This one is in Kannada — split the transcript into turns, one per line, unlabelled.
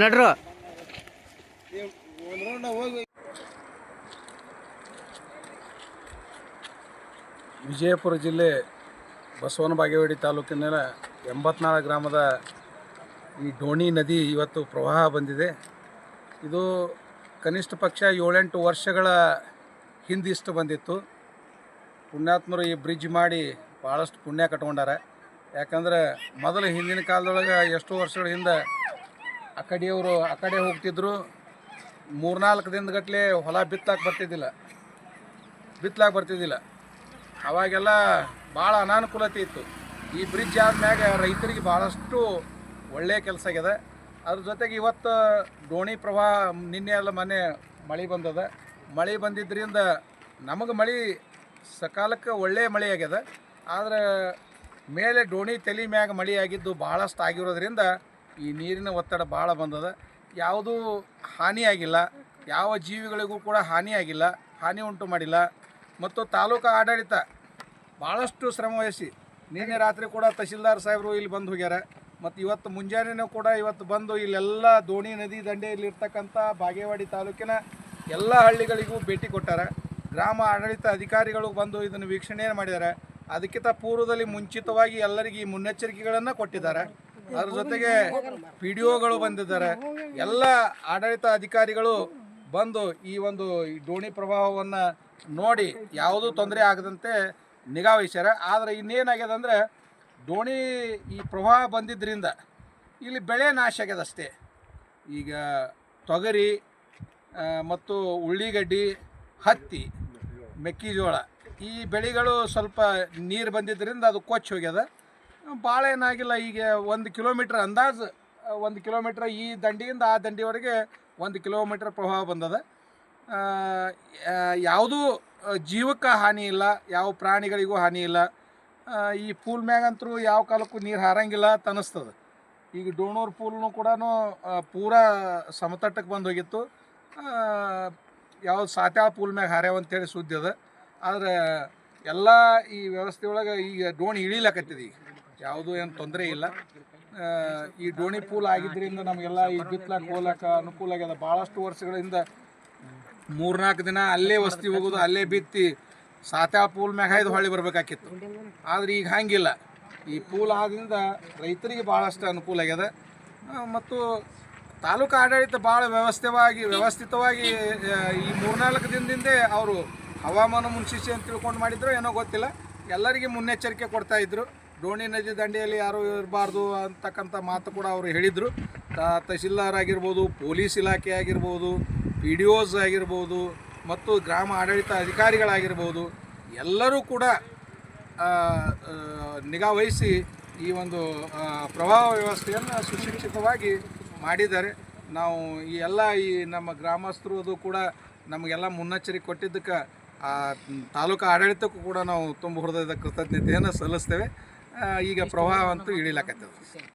ನಡ್ರು.
ವಿಜಯಪುರ ಜಿಲ್ಲೆ ಬಸವನ ಬಾಗೇವಾಡಿ ತಾಲೂಕಿನ ಎಂಬತ್ನಾಲ್ಕು ಗ್ರಾಮದ ಈ ಡೋಣಿ ನದಿ ಇವತ್ತು ಪ್ರವಾಹ ಬಂದಿದೆ. ಇದು ಕನಿಷ್ಠ ಪಕ್ಷ ಏಳೆಂಟು ವರ್ಷಗಳ ಹಿಂದಿಷ್ಟು ಬಂದಿತ್ತು. ಪುಣ್ಯಾತ್ಮರು ಈ ಬ್ರಿಡ್ಜ್ ಮಾಡಿ ಭಾಳಷ್ಟು ಪುಣ್ಯ ಕಟ್ಕೊಂಡಾರ. ಯಾಕಂದ್ರೆ ಮೊದಲು ಹಿಂದಿನ ಕಾಲದೊಳಗೆ ಎಷ್ಟೋ ವರ್ಷಗಳ ಹಿಂದೆ ಆ ಕಡೆಯವರು ಆ ಕಡೆ ಹೋಗ್ತಿದ್ರು. ಮೂರ್ನಾಲ್ಕು ದಿನದಗಟ್ಟಲೆ ಹೊಲ ಬಿತ್ತಾಕ ಬರ್ತಿದ್ದಿಲ್ಲ. ಬಿತ್ತಲಾಕ ಬರ್ತಿದ್ದಿಲ್ಲ. ಅವಾಗೆಲ್ಲ ಭಾಳ ಅನಾನುಕೂಲತೆ ಇತ್ತು. ಈ ಬ್ರಿಡ್ಜ್ ಆದ್ಮ್ಯಾಗ ರೈತರಿಗೆ ಭಾಳಷ್ಟು ಒಳ್ಳೆಯ ಕೆಲಸ ಆಗಿದೆ ಅದ್ರ ಜೊತೆಗೆ ಇವತ್ತು ದೋಣಿ ಪ್ರವಾಹ ನಿನ್ನೆ ಎಲ್ಲ ಮೊನ್ನೆ ಮಳೆ ಬಂದದ. ಮಳೆ ಬಂದಿದ್ದರಿಂದ ನಮಗೆ ಮಳೆ ಸಕಾಲಕ್ಕೆ ಒಳ್ಳೆಯ ಮಳೆ ಆಗ್ಯದ. ಆದರೆ ಮೇಲೆ ಡೋಣಿ ತಲೆ ಮ್ಯಾಗ ಮಳೆ ಆಗಿದ್ದು ಭಾಳಷ್ಟು ಆಗಿರೋದ್ರಿಂದ ಈ ನೀರಿನ ಒತ್ತಡ ಭಾಳ ಬಂದದ. ಯಾವುದೂ ಹಾನಿಯಾಗಿಲ್ಲ. ಯಾವ ಜೀವಿಗಳಿಗೂ ಕೂಡ ಹಾನಿಯಾಗಿಲ್ಲ. ಹಾನಿ ಉಂಟು ಮಾಡಿಲ್ಲ. ಮತ್ತು ತಾಲೂಕು ಆಡಳಿತ ಭಾಳಷ್ಟು ಶ್ರಮ ವಹಿಸಿ ನಿನ್ನೆ ರಾತ್ರಿ ಕೂಡ ತಹಶೀಲ್ದಾರ್ ಸಾಹೇಬರು ಇಲ್ಲಿ ಬಂದು ಹೋಗ್ಯಾರ. ಮತ್ತು ಇವತ್ತು ಮುಂಜಾನೆಯೂ ಕೂಡ ಇವತ್ತು ಬಂದು ಇಲ್ಲೆಲ್ಲ ದೋಣಿ, ನದಿ ದಂಡೆಯಲ್ಲಿರ್ತಕ್ಕಂಥ ಬಾಗೇವಾಡಿ ತಾಲೂಕಿನ ಎಲ್ಲ ಹಳ್ಳಿಗಳಿಗೂ ಭೇಟಿ ಕೊಟ್ಟಾರ. ಗ್ರಾಮ ಆಡಳಿತ ಅಧಿಕಾರಿಗಳು ಬಂದು ಇದನ್ನು ವೀಕ್ಷಣೆ ಮಾಡಿದ್ದಾರೆ ಅದಕ್ಕಿಂತ ಪೂರ್ವದಲ್ಲಿ ಮುಂಚಿತವಾಗಿ ಎಲ್ಲರಿಗೆ ಈ ಮುನ್ನೆಚ್ಚರಿಕೆಗಳನ್ನು ಕೊಟ್ಟಿದ್ದಾರೆ. ಅದ್ರ ಜೊತೆಗೆ ಪಿ ಡಿ ಒಗಳು ಬಂದಿದ್ದಾರೆ. ಎಲ್ಲ ಆಡಳಿತ ಅಧಿಕಾರಿಗಳು ಬಂದು ಈ ಒಂದು ಈ ಡೋಣಿ ಪ್ರಭಾವವನ್ನು ನೋಡಿ ಯಾವುದೂ ತೊಂದರೆ ಆಗದಂತೆ ನಿಗಾ ವಹಿಸ್ಯಾರೆ. ಆದರೆ ಇನ್ನೇನಾಗ್ಯದ ಅಂದರೆ ದೋಣಿ ಈ ಪ್ರವಾಹ ಬಂದಿದ್ದರಿಂದ ಇಲ್ಲಿ ಬೆಳೆ ನಾಶ ಆಗ್ಯದ ಅಷ್ಟೇ. ಈಗ ತೊಗರಿ ಮತ್ತು ಉಳ್ಳಿಗಡ್ಡಿ, ಹತ್ತಿ, ಮೆಕ್ಕೆಜೋಳ ಈ ಬೆಳೆಗಳು ಸ್ವಲ್ಪ ನೀರು ಬಂದಿದ್ದರಿಂದ ಅದು ಕೊಚ್ಚಿ ಹೋಗ್ಯದ. ಭಾಳ ಏನಾಗಿಲ್ಲ ಈಗ ಒಂದು ಕಿಲೋಮೀಟ್ರ್ ಅಂದಾಜು, ಒಂದು ಕಿಲೋಮೀಟ್ರ್ ಈ ದಂಡಿಯಿಂದ ಆ ದಂಡಿವರೆಗೆ ಒಂದು ಕಿಲೋಮೀಟ್ರ್ ಪ್ರವಾಹ ಬಂದದ. ಯಾವುದೂ ಜೀವಕ್ಕೆ ಹಾನಿ ಇಲ್ಲ, ಯಾವ ಪ್ರಾಣಿಗಳಿಗೂ ಹಾನಿ ಇಲ್ಲ. ಈ ಪೂಲ್ ಮ್ಯಾಗಂತರೂ ಯಾವ ಕಾಲಕ್ಕೂ ನೀರು ಹಾರಂಗಿಲ್ಲ ಅಂತ ಅನಿಸ್ತದೆ ಈಗ ಡೋಣೂರು ಪೂಲ್ನು ಕೂಡ ಪೂರಾ ಸಮತಟ್ಟಕ್ಕೆ ಬಂದು ಹೋಗಿತ್ತು. ಯಾವ ಸಾತ್ಯಾಳ ಪೂಲ್ ಮ್ಯಾಗ ಅಂತೇಳಿ ಸುದ್ದಿ ಅದ. ಆದರೆ ಎಲ್ಲ ಈ ವ್ಯವಸ್ಥೆ ಒಳಗೆ ಈಗ ಡೋಣಿ ಇಳಿಲಕತ್ತಿದೆ ಈಗ. ಯಾವುದೂ ಏನು ತೊಂದರೆ ಇಲ್ಲ. ಈ ಡೋಣಿ ಪೂಲ್ ಆಗಿದ್ದರಿಂದ ನಮಗೆಲ್ಲ ಈ ಬಿತ್ತಲಕ್ಕೆ ಹೋಗ್ಲಾಕ ಅನುಕೂಲ ಆಗ್ಯದ. ಭಾಳಷ್ಟು ವರ್ಷಗಳಿಂದ ಮೂರ್ನಾಲ್ಕು ದಿನ ಅಲ್ಲೇ ವಸ್ತಿ ಹೋಗೋದು, ಅಲ್ಲೇ ಬಿತ್ತಿ ಸಾತ್ಯಾಳ ಪೂಲ್ ಮ್ಯಾಗ ಇದು ಹೊಳ್ಳಿ ಬರ್ಬೇಕಾಕಿತ್ತು. ಆದ್ರೆ ಈಗ ಹಂಗಿಲ್ಲ. ಈ ಪೂಲ್ ಆದ್ರಿಂದ ರೈತರಿಗೆ ಭಾಳಷ್ಟು ಅನುಕೂಲ ಆಗ್ಯದ. ಮತ್ತು ತಾಲೂಕು ಆಡಳಿತ ಭಾಳ ವ್ಯವಸ್ಥೆವಾಗಿ, ವ್ಯವಸ್ಥಿತವಾಗಿ ಈ ಮೂರ್ನಾಲ್ಕು ದಿನದಿಂದೇ ಅವರು ಹವಾಮಾನ ಮುನ್ಸೂಚನೆ ಅಂತ ತಿಳ್ಕೊಂಡು ಮಾಡಿದ್ರು ಏನೋ ಗೊತ್ತಿಲ್ಲ. ಎಲ್ಲರಿಗೆ ಮುನ್ನೆಚ್ಚರಿಕೆ ಕೊಡ್ತಾ ಇದ್ರು. ಡೋಣಿ ನದಿ ದಂಡೆಯಲ್ಲಿ ಯಾರೂ ಇರಬಾರ್ದು ಅಂತಕ್ಕಂಥ ಮಾತು ಕೂಡ ಅವರು ಹೇಳಿದರು. ತಹಶೀಲ್ದಾರ್ ಆಗಿರ್ಬೋದು, ಪೊಲೀಸ್ ಇಲಾಖೆ ಆಗಿರ್ಬೋದು, ಪಿ ಡಿ ಓಸ್ ಆಗಿರ್ಬೋದು, ಮತ್ತು ಗ್ರಾಮ ಆಡಳಿತ ಅಧಿಕಾರಿಗಳಾಗಿರ್ಬೋದು, ಎಲ್ಲರೂ ಕೂಡ ನಿಗಾ ವಹಿಸಿ ಈ ಒಂದು ಪ್ರವಾಹ ವ್ಯವಸ್ಥೆಯನ್ನು ಸುಶಿಕ್ಷಿತವಾಗಿ ಮಾಡಿದ್ದಾರೆ. ನಾವು ಈ ಎಲ್ಲ ಈ ನಮ್ಮ ಗ್ರಾಮಸ್ಥರು ಅದು ಕೂಡ ನಮಗೆಲ್ಲ ಮುನ್ನೆಚ್ಚರಿಕೆ ಕೊಟ್ಟಿದ್ದಕ್ಕೆ ಆ ತಾಲೂಕು ಆಡಳಿತಕ್ಕೂ ಕೂಡ ನಾವು ತುಂಬ ಹೃದಯದ ಕೃತಜ್ಞತೆಯನ್ನು ಸಲ್ಲಿಸ್ತೇವೆ. ಈಗ ಪ್ರವಾಹ ಅಂತೂ ಇಳಿಲಾಕತ್ತದ